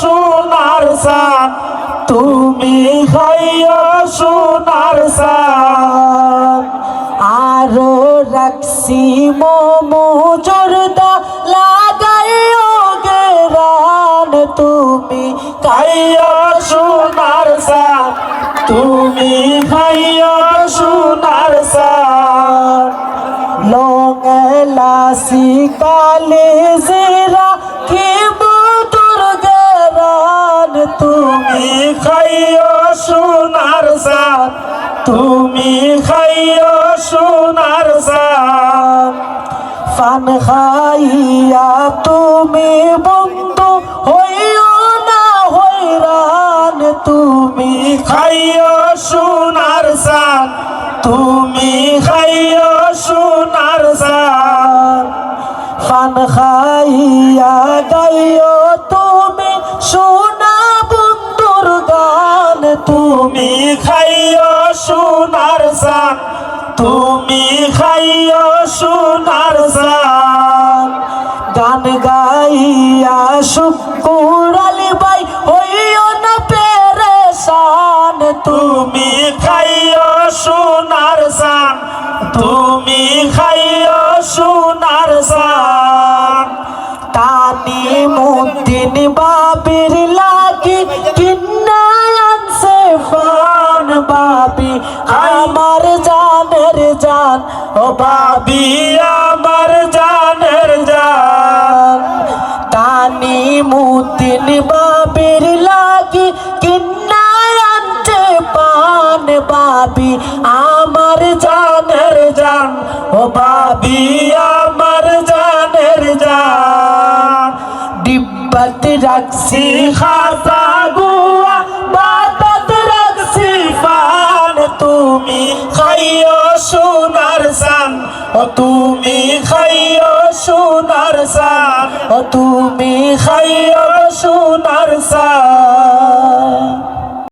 সোনার সান তুমি খাইও সোনার সান আরও রাখছি মোমো জোরদা, লাগাইও গেরান, তুমি খাইও সোনার সান তুমি খাইও সোনার সান লং এলাসি কালে জেরা সোনার সান তুমি খাইও সোনার সান ফান খাইয়া তুমি বন্ধু, হইও না হইরান, তুমি খাইও সোনার সান তুমি খাইও সোনার সান ফান খাইয়া গাইও তুমি খাইও সোনার সান তুমি খাইও সোনার সান গান গাইয়া শুকুর আলী ভাই হইও না পেরেশান। তুমি খাইও সোনার সান তুমি খাইও সোনার সান তানি মুদ্দিন বাবির লাগি কিন্না বাবি আমার জানের জান। তানি মুদ্দিন বাবির লাগি কিন্না আনছে পান বাবি। আমার জানের জান, ও বাবি, আমার জানের জান। ডিব্বাত রাখছি ও তুমি খাইও সোনার সান ও তুমি খাইও সোনার সান